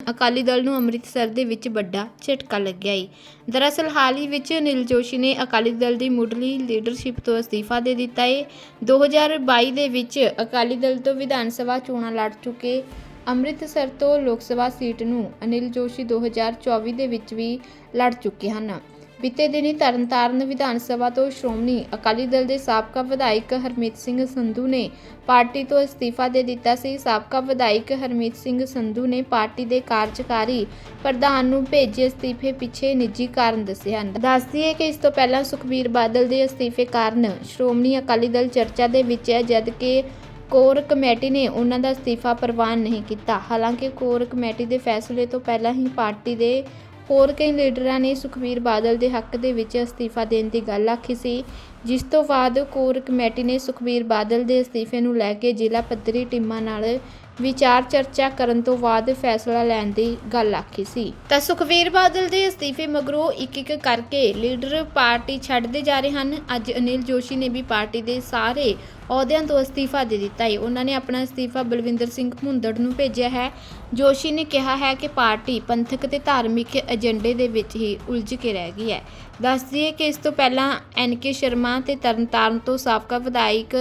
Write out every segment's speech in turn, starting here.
ਅਕਾਲੀ ਦਲ ਨੂੰ ਅੰਮ੍ਰਿਤਸਰ ਦੇ ਵਿੱਚ ਵੱਡਾ ਝਟਕਾ ਲੱਗਿਆ ਏ ਦਰਅਸਲ, ਹਾਲ ਹੀ ਵਿੱਚ ਅਨਿਲ ਜੋਸ਼ੀ ਨੇ ਅਕਾਲੀ ਦਲ ਦੀ ਮੁੱਢਲੀ ਲੀਡਰਸ਼ਿਪ ਤੋਂ ਅਸਤੀਫਾ ਦੇ ਦਿੱਤਾ ਹੈ 2022 ਦੇ ਵਿੱਚ ਅਕਾਲੀ ਦਲ ਤੋਂ ਵਿਧਾਨ ਸਭਾ ਚੋਣਾਂ ਲੜ ਚੁੱਕੇ ਅੰਮ੍ਰਿਤਸਰ ਤੋਂ ਲੋਕ ਸਭਾ ਸੀਟ ਨੂੰ ਅਨਿਲ ਜੋਸ਼ੀ 2024 ਦੇ ਵਿੱਚ ਵੀ ਲੜ ਚੁੱਕੇ ਹਨ। ਬੀਤੇ ਦਿਨੀ ਤਰਨਤਾਰਨ ਵਿਧਾਨ ਸਭਾ ਤੋਂ ਸ਼੍ਰੋਮਣੀ ਅਕਾਲੀ ਦਲ ਦੇ ਸਾਬਕਾ ਵਿਧਾਇਕ ਹਰਮੀਤ ਸਿੰਘ ਸੰਧੂ ਨੇ ਪਾਰਟੀ ਤੋਂ ਅਸਤੀਫਾ ਦੇ ਦਿੱਤਾ ਸੀ। ਸਾਬਕਾ ਵਿਧਾਇਕ ਹਰਮੀਤ ਸਿੰਘ ਸੰਧੂ ਨੇ ਪਾਰਟੀ ਦੇ ਕਾਰਜਕਾਰੀ ਪ੍ਰਧਾਨ ਨੂੰ ਭੇਜੇ ਅਸਤੀਫੇ ਪਿੱਛੇ ਨਿੱਜੀ ਕਾਰਨ ਦੱਸੇ ਹਨ। ਦੱਸਦੀ ਹੈ ਕਿ ਇਸ ਤੋਂ ਪਹਿਲਾਂ ਸੁਖਬੀਰ ਬਾਦਲ ਦੇ ਅਸਤੀਫੇ ਕਾਰਨ ਸ਼੍ਰੋਮਣੀ ਅਕਾਲੀ ਦਲ ਚਰਚਾ ਦੇ ਵਿੱਚ ਹੈ, ਜਦਕਿ ਕੋਰ ਕਮੇਟੀ ਨੇ ਉਹਨਾਂ ਦਾ ਅਸਤੀਫਾ ਪ੍ਰਵਾਨ ਨਹੀਂ ਕੀਤਾ। ਹਾਲਾਂਕਿ ਕੋਰ ਕਮੇਟੀ ਦੇ ਫੈਸਲੇ ਤੋਂ ਪਹਿਲਾਂ ਹੀ ਪਾਰਟੀ ਦੇ ਹੋਰ ਕਈ ਲੀਡਰਾਂ ਨੇ ਸੁਖਬੀਰ ਬਾਦਲ ਦੇ ਹੱਕ ਦੇ ਵਿੱਚ ਅਸਤੀਫਾ ਦੇਣ ਦੀ ਗੱਲ ਆਖੀ ਸੀ। ਜਿਸ ਤੋਂ ਬਾਅਦ ਕੋਰ ਕਮੇਟੀ ਨੇ ਸੁਖਬੀਰ ਬਾਦਲ ਦੇ ਅਸਤੀਫੇ ਨੂੰ ਲੈ ਕੇ ਜ਼ਿਲ੍ਹਾ ਪੱਧਰੀ ਟੀਮਾਂ ਨਾਲ ਵਿਚਾਰ ਚਰਚਾ ਕਰਨ ਤੋਂ ਬਾਅਦ ਫੈਸਲਾ ਲੈਣ ਦੀ ਗੱਲ ਆਖੀ ਸੀ। ਤਾਂ ਸੁਖਬੀਰ ਬਾਦਲ ਦੇ ਅਸਤੀਫੇ ਮਗਰੋਂ ਇੱਕ ਇੱਕ ਕਰਕੇ ਲੀਡਰ ਪਾਰਟੀ ਛੱਡਦੇ ਜਾ ਰਹੇ ਹਨ। ਅੱਜ ਅਨਿਲ ਜੋਸ਼ੀ ਨੇ ਵੀ ਪਾਰਟੀ ਦੇ ਸਾਰੇ ਅਹੁਦਿਆਂ ਤੋਂ ਅਸਤੀਫਾ ਦੇ ਦਿੱਤਾ ਹੈ। ਉਹਨਾਂ ਨੇ ਆਪਣਾ ਅਸਤੀਫਾ ਬਲਵਿੰਦਰ ਸਿੰਘ ਭੁੰਦੜ ਨੂੰ ਭੇਜਿਆ ਹੈ। ਜੋਸ਼ੀ ਨੇ ਕਿਹਾ ਹੈ ਕਿ ਪਾਰਟੀ ਪੰਥਕ ਤੇ ਧਾਰਮਿਕ ਏਜੰਡੇ ਦੇ ਵਿੱਚ ਹੀ ਉਲਝ ਕੇ ਰਹਿ ਗਈ ਹੈ। ਦੱਸਦੀ ਹੈ ਕਿ ਇਸ ਤੋਂ ਪਹਿਲਾਂ ਐਨ ਕੇ ਸ਼ਰਮਾ ਤੇ ਤਰਨਤਾਰਨ ਤੋਂ ਸਾਬਕਾ ਵਿਧਾਇਕ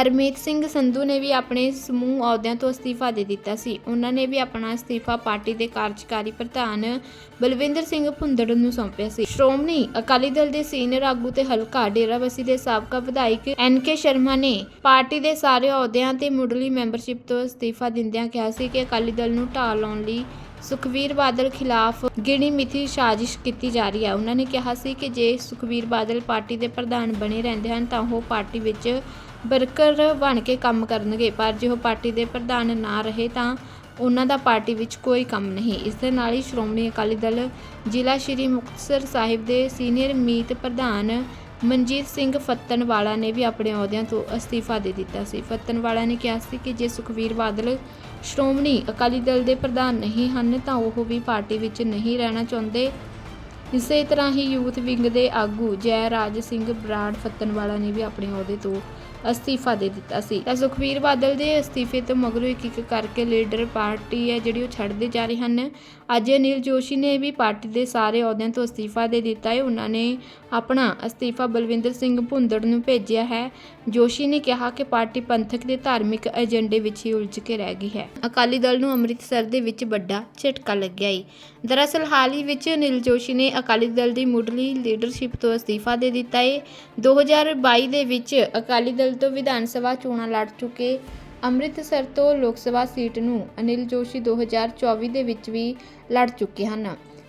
ਹਰਮੀਤ ਸਿੰਘ ਸੰਧੂ ਨੇ ਵੀ ਆਪਣੇ ਸਮੂਹ ਅਹੁਦਿਆਂ ਤੋਂ ਅਸਤੀਫਾ ਦੇ ਦਿੱਤਾ ਸੀ। ਉਹਨਾਂ ਨੇ ਵੀ ਆਪਣਾ ਅਸਤੀਫਾ ਪਾਰਟੀ ਦੇ ਕਾਰਜਕਾਰੀ ਪ੍ਰਧਾਨ ਬਲਵਿੰਦਰ ਸਿੰਘ ਭੁੰਦੜ ਨੂੰ ਸੌਂਪਿਆ ਸੀ। ਸ਼੍ਰੋਮਣੀ ਅਕਾਲੀ ਦਲ ਦੇ ਸੀਨੀਅਰ ਆਗੂ ਤੇ ਹਲਕਾ ਡੇਰਾਬੱਸੀ ਦੇ ਸਾਬਕਾ ਵਿਧਾਇਕ ਐਨ ਕੇ ਸ਼ਰਮਾ ਨੇ ਪਾਰਟੀ ਦੇ ਸਾਰੇ ਅਹੁਦਿਆਂ ਤੇ ਮੁੱਢਲੀ ਮੈਂਬਰਸ਼ਿਪ ਤੋਂ ਅਸਤੀਫਾ ਦਿੰਦਿਆਂ ਕਿਹਾ ਸੀ ਕਿ ਅਕਾਲੀ ਦਲ ਨੂੰ ਢਾਹ ਲਾਉਣ ਲਈ ਸੁਖਵੀਰ ਬਾਦਲ ਖਿਲਾਫ ਗਿਣੀ ਮਿਥੀ ਸਾਜ਼ਿਸ਼ ਕੀਤੀ ਜਾ ਰਹੀ ਹੈ। ਉਹਨਾਂ ਨੇ ਕਿਹਾ ਸੀ ਕਿ ਜੇ ਸੁਖਵੀਰ ਬਾਦਲ ਪਾਰਟੀ ਦੇ ਪ੍ਰਧਾਨ ਬਣੇ ਰਹਿੰਦੇ ਹਨ ਤਾਂ ਉਹ ਪਾਰਟੀ ਵਿੱਚ ਵਰਕਰ ਬਣ ਕੇ ਕੰਮ ਕਰਨਗੇ। ਪਰ ਜੇ ਉਹ ਪਾਰਟੀ ਦੇ ਪ੍ਰਧਾਨ ਨਾ ਰਹੇ ਤਾਂ ਉਹਨਾਂ ਦਾ ਪਾਰਟੀ ਵਿੱਚ ਕੋਈ ਕੰਮ ਨਹੀਂ। ਇਸ ਦੇ ਨਾਲ ਹੀ ਸ਼੍ਰੋਮਣੀ ਅਕਾਲੀ ਦਲ ਜ਼ਿਲ੍ਹਾ ਸ਼੍ਰੀ ਮੁਕਤਸਰ ਸਾਹਿਬ ਦੇ ਸੀਨੀਅਰ ਮੀਤ ਪ੍ਰਧਾਨ ਮਨਜੀਤ ਸਿੰਘ ਫੱਤਣਵਾਲਾ ਨੇ ਵੀ ਆਪਣੇ ਅਹੁਦਿਆਂ ਤੋਂ ਅਸਤੀਫਾ ਦੇ ਦਿੱਤਾ ਸੀ। ਫੱਤਣਵਾਲਾ ਨੇ ਕਿਹਾ ਸੀ ਕਿ ਜੇ ਸੁਖਵੀਰ ਬਾਦਲ, ਸ਼੍ਰੋਮਣੀ ਅਕਾਲੀ ਦਲ ਦੇ ਪ੍ਰਧਾਨ ਨਹੀਂ ਹਨ ਤਾਂ ਉਹ ਵੀ ਪਾਰਟੀ ਵਿੱਚ ਨਹੀਂ ਰਹਿਣਾ ਚਾਹੁੰਦੇ। ਇਸੇ ਤਰ੍ਹਾਂ ਹੀ ਯੂਥ ਵਿੰਗ ਦੇ ਆਗੂ ਜੈ ਰਾਜ ਸਿੰਘ ਬਰਾੜ ਫੱਤਣਵਾਲਾ ਨੇ ਵੀ ਆਪਣੇ ਅਹੁਦੇ ਤੋਂ ਅਸਤੀਫਾ ਦੇ ਦਿੱਤਾ ਸੀ। ਤਾਂ ਸੁਖਵੀਰ ਬਾਦਲ ਦੇ ਅਸਤੀਫੇ ਤੋਂ ਮਗਰੋਂ ਇੱਕ ਇੱਕ ਕਰਕੇ ਲੀਡਰ ਪਾਰਟੀ ਹੈ ਜਿਹੜੀ ਉਹ ਛੱਡਦੇ ਜਾ ਰਹੇ ਹਨ। ਅੱਜ ਅਨਿਲ ਜੋਸ਼ੀ ਨੇ ਵੀ ਪਾਰਟੀ ਦੇ ਸਾਰੇ ਅਹੁਦਿਆਂ ਤੋਂ ਅਸਤੀਫਾ ਦੇ ਦਿੱਤਾ ਹੈ। ਉਹਨਾਂ ਨੇ ਆਪਣਾ ਅਸਤੀਫਾ ਬਲਵਿੰਦਰ ਸਿੰਘ ਭੁੰਦੜ ਨੂੰ ਭੇਜਿਆ ਹੈ। ਜੋਸ਼ੀ ਨੇ ਕਿਹਾ ਕਿ ਪਾਰਟੀ ਪੰਥਕ ਦੇ ਧਾਰਮਿਕ ਏਜੰਡੇ ਵਿੱਚ ਹੀ ਉਲਝ ਕੇ ਰਹਿ ਗਈ ਹੈ। ਅਕਾਲੀ ਦਲ ਨੂੰ ਅੰਮ੍ਰਿਤਸਰ ਦੇ ਵਿੱਚ ਵੱਡਾ ਝਟਕਾ ਲੱਗਿਆ ਹੈ ਦਰਅਸਲ ਹਾਲ ਹੀ ਵਿੱਚ ਅਨਿਲ ਜੋਸ਼ੀ ਨੇ ਅਕਾਲੀ ਦਲ ਦੀ ਮੁੱਢਲੀ ਲੀਡਰਸ਼ਿਪ ਤੋਂ ਅਸਤੀਫਾ ਦੇ ਦਿੱਤਾ ਹੈ 2022 ਦੇ ਵਿੱਚ ਅਕਾਲੀ ਦਲ ਤੋਂ ਵਿਧਾਨ ਸਭਾ ਚੋਣਾਂ ਲੜ ਚੁੱਕੇ। ਅੰਮ੍ਰਿਤਸਰ ਤੋਂ ਲੋਕ ਸਭਾ ਸੀਟ ਨੂੰ ਅਨਿਲ ਜੋਸ਼ੀ 2024 ਦੇ ਵਿੱਚ ਵੀ ਲੜ ਚੁੱਕੇ ਹਨ।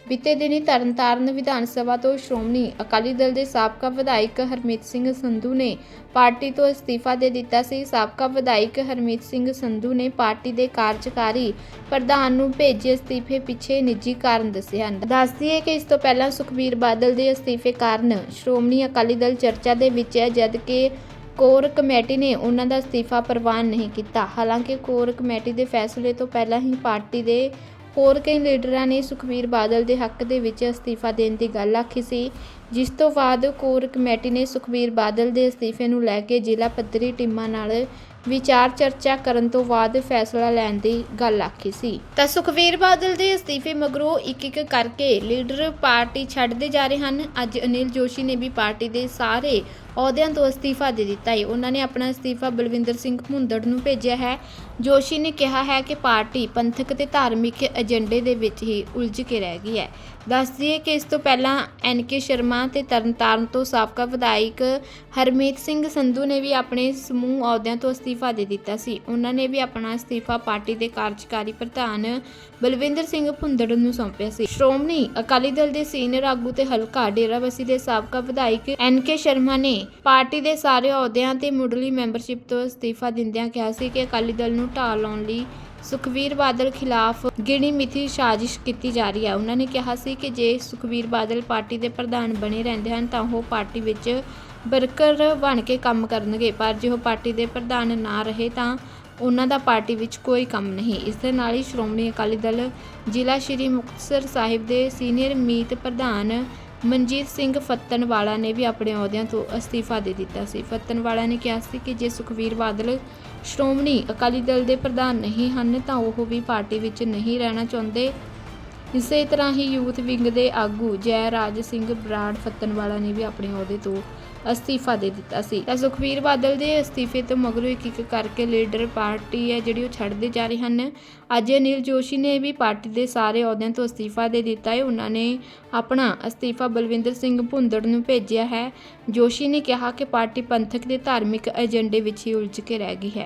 ਬੀਤੇ ਦਿਨੀ ਤਰਨਤਾਰਨ ਵਿਧਾਨ ਸਭਾ ਤੋਂ ਸ਼੍ਰੋਮਣੀ ਅਕਾਲੀ ਦਲ ਦੇ ਸਾਬਕਾ ਵਿਧਾਇਕ ਹਰਮੀਤ ਸਿੰਘ ਸੰਧੂ ਨੇ ਪਾਰਟੀ ਤੋਂ ਅਸਤੀਫਾ ਦੇ ਦਿੱਤਾ ਸੀ। ਸਾਬਕਾ ਵਿਧਾਇਕ ਹਰਮੀਤ ਸਿੰਘ ਸੰਧੂ ਨੇ ਪਾਰਟੀ ਦੇ ਕਾਰਜਕਾਰੀ ਪ੍ਰਧਾਨ ਨੂੰ ਭੇਜੇ ਅਸਤੀਫੇ ਪਿੱਛੇ ਨਿੱਜੀ ਕਾਰਨ ਦੱਸੇ ਹਨ। ਦੱਸਦੀ ਹੈ ਕਿ ਇਸ ਤੋਂ ਪਹਿਲਾਂ ਸੁਖਬੀਰ ਬਾਦਲ ਦੇ ਅਸਤੀਫੇ ਕਾਰਨ ਸ਼੍ਰੋਮਣੀ ਅਕਾਲੀ ਦਲ ਚਰਚਾ ਦੇ ਵਿੱਚ ਹੈ, ਜਦਕਿ ਕੋਰ ਕਮੇਟੀ ਨੇ ਉਹਨਾਂ ਦਾ ਅਸਤੀਫਾ ਪ੍ਰਵਾਨ ਨਹੀਂ ਕੀਤਾ। ਹਾਲਾਂਕਿ ਕੋਰ ਕਮੇਟੀ ਦੇ ਫੈਸਲੇ ਤੋਂ ਪਹਿਲਾਂ ਹੀ ਪਾਰਟੀ ਦੇ ਹੋਰ ਕਈ ਲੀਡਰਾਂ ਨੇ ਸੁਖਬੀਰ ਬਾਦਲ ਦੇ ਹੱਕ ਦੇ ਵਿੱਚ ਅਸਤੀਫਾ ਦੇਣ ਦੀ ਗੱਲ ਆਖੀ ਸੀ। ਜਿਸ ਤੋਂ ਬਾਅਦ ਕੋਰ ਕਮੇਟੀ ਨੇ ਸੁਖਬੀਰ ਬਾਦਲ ਦੇ ਅਸਤੀਫੇ ਨੂੰ ਲੈ ਕੇ ਜ਼ਿਲ੍ਹਾ ਪੱਧਰੀ ਟੀਮਾਂ ਨਾਲ ਵਿਚਾਰ ਚਰਚਾ ਕਰਨ ਤੋਂ ਬਾਅਦ ਫੈਸਲਾ ਲੈਣ ਦੀ ਗੱਲ ਆਖੀ ਸੀ। ਤਾਂ ਸੁਖਬੀਰ ਬਾਦਲ ਦੇ ਅਸਤੀਫੇ ਮਗਰੋਂ ਇੱਕ ਇੱਕ ਕਰਕੇ ਲੀਡਰ ਪਾਰਟੀ ਛੱਡਦੇ ਜਾ ਰਹੇ ਹਨ। ਅੱਜ ਅਨਿਲ ਜੋਸ਼ੀ ਨੇ ਵੀ ਪਾਰਟੀ ਦੇ ਸਾਰੇ ਅਹੁਦਿਆਂ ਤੋਂ ਅਸਤੀਫਾ ਦੇ ਦਿੱਤਾ ਹੈ। ਉਹਨਾਂ ਨੇ ਆਪਣਾ ਅਸਤੀਫਾ ਬਲਵਿੰਦਰ ਸਿੰਘ ਭੁੰਦੜ ਨੂੰ ਭੇਜਿਆ ਹੈ। ਜੋਸ਼ੀ ਨੇ ਕਿਹਾ ਹੈ ਕਿ ਪਾਰਟੀ ਪੰਥਕ ਤੇ ਧਾਰਮਿਕ ਏਜੰਡੇ ਦੇ ਵਿੱਚ ਹੀ ਉਲਝ ਕੇ ਰਹਿ ਗਈ ਹੈ। ਦੱਸਦੀ ਹੈ ਕਿ ਇਸ ਤੋਂ ਪਹਿਲਾਂ ਐਨ ਕੇ ਸ਼ਰਮਾ ਤੇ ਤਰਨਤਾਰਨ ਤੋਂ ਸਾਬਕਾ ਵਿਧਾਇਕ ਹਰਮੀਤ ਸਿੰਘ ਸੰਧੂ ਨੇ ਵੀ ਆਪਣੇ ਸਮੂਹ ਅਹੁਦਿਆਂ ਤੋਂ ਅਸਤੀਫਾ ਦੇ ਦਿੱਤਾ ਸੀ। ਉਹਨਾਂ ਨੇ ਵੀ ਆਪਣਾ ਅਸਤੀਫਾ ਪਾਰਟੀ ਦੇ ਕਾਰਜਕਾਰੀ ਪ੍ਰਧਾਨ ਬਲਵਿੰਦਰ ਸਿੰਘ ਭੁੰਦੜ ਨੂੰ ਸੌਂਪਿਆ ਸੀ। ਸ਼੍ਰੋਮਣੀ ਅਕਾਲੀ ਦਲ ਦੇ ਸੀਨੀਅਰ ਆਗੂ ਤੇ ਹਲਕਾ ਡੇਰਾਬੱਸੀ ਦੇ ਸਾਬਕਾ ਵਿਧਾਇਕ ਐਨ ਕੇ ਸ਼ਰਮਾ ਨੇ ਪਾਰਟੀ ਦੇ ਸਾਰੇ ਅਹੁਦਿਆਂ ਤੇ ਮੁੱਢਲੀ ਮੈਂਬਰਸ਼ਿਪ ਤੋਂ ਅਸਤੀਫਾ ਦਿੰਦਿਆਂ ਕਿਹਾ ਸੀ ਕਿ ਅਕਾਲੀ ਦਲ ਨੂੰ ਢਾਹ ਲਾਉਣ ਲਈ ਸੁਖਵੀਰ ਬਾਦਲ ਖਿਲਾਫ ਗਿਣੀ ਮਿਥੀ ਸਾਜ਼ਿਸ਼ ਕੀਤੀ ਜਾ ਰਹੀ ਹੈ। ਉਹਨਾਂ ਨੇ ਕਿਹਾ ਸੀ ਕਿ ਜੇ ਸੁਖਵੀਰ ਬਾਦਲ ਪਾਰਟੀ ਦੇ ਪ੍ਰਧਾਨ ਬਣੇ ਰਹਿੰਦੇ ਹਨ, ਤਾਂ ਉਹ ਪਾਰਟੀ ਵਿੱਚ ਵਰਕਰ ਬਣ ਕੇ ਕੰਮ ਕਰਨਗੇ। ਪਰ ਜੇ ਉਹ ਪਾਰਟੀ ਦੇ ਪ੍ਰਧਾਨ ਨਾ ਰਹੇ, ਤਾਂ ਉਹਨਾਂ ਦਾ ਪਾਰਟੀ ਵਿੱਚ ਕੋਈ ਕੰਮ ਨਹੀਂ। ਇਸ ਦੇ ਨਾਲ ਹੀ ਸ਼੍ਰੋਮਣੀ ਅਕਾਲੀ ਦਲ ਜ਼ਿਲ੍ਹਾ ਸ਼੍ਰੀ ਮੁਕਤਸਰ ਸਾਹਿਬ ਦੇ ਸੀਨੀਅਰ ਮੀਤ ਪ੍ਰਧਾਨ ਮਨਜੀਤ ਸਿੰਘ ਫੱਤਣਵਾਲਾ ਨੇ ਵੀ ਆਪਣੇ ਅਹੁਦਿਆਂ ਤੋਂ ਅਸਤੀਫਾ ਦੇ ਦਿੱਤਾ ਸੀ। ਫੱਤਣਵਾਲਾ ਨੇ ਕਿਹਾ ਸੀ ਕਿ ਜੇ ਸੁਖਵੀਰ ਬਾਦਲ, ਸ਼੍ਰੋਮਣੀ ਅਕਾਲੀ ਦਲ ਦੇ ਪ੍ਰਧਾਨ ਨਹੀਂ ਹਨ ਤਾਂ ਉਹ ਵੀ ਪਾਰਟੀ ਵਿੱਚ ਨਹੀਂ ਰਹਿਣਾ ਚਾਹੁੰਦੇ। ਇਸੇ ਤਰ੍ਹਾਂ ਹੀ ਯੂਥ ਵਿੰਗ ਦੇ ਆਗੂ ਜੈ ਰਾਜ ਸਿੰਘ ਬਰਾੜ ਫੱਤਣਵਾਲਾ ਨੇ ਵੀ ਆਪਣੇ ਅਹੁਦੇ ਤੋਂ ਅਸਤੀਫਾ ਦੇ ਦਿੱਤਾ ਸੀ। ਤਾਂ ਸੁਖਵੀਰ ਬਾਦਲ ਦੇ ਅਸਤੀਫੇ ਤੋਂ ਮਗਰੋਂ ਇੱਕ ਇੱਕ ਕਰਕੇ ਲੀਡਰ ਪਾਰਟੀ ਹੈ ਜਿਹੜੀ ਉਹ ਛੱਡਦੇ ਜਾ ਰਹੇ ਹਨ। ਅੱਜ ਅਨਿਲ ਜੋਸ਼ੀ ਨੇ ਵੀ ਪਾਰਟੀ ਦੇ ਸਾਰੇ ਅਹੁਦਿਆਂ ਤੋਂ ਅਸਤੀਫਾ ਦੇ ਦਿੱਤਾ ਹੈ। ਉਹਨਾਂ ਨੇ ਆਪਣਾ ਅਸਤੀਫਾ ਬਲਵਿੰਦਰ ਸਿੰਘ ਭੁੰਦੜ ਨੂੰ ਭੇਜਿਆ ਹੈ। ਜੋਸ਼ੀ ਨੇ ਕਿਹਾ ਕਿ ਪਾਰਟੀ ਪੰਥਕ ਦੇ ਧਾਰਮਿਕ ਏਜੰਡੇ ਵਿੱਚ ਹੀ ਉਲਝ ਕੇ ਰਹਿ ਗਈ ਹੈ।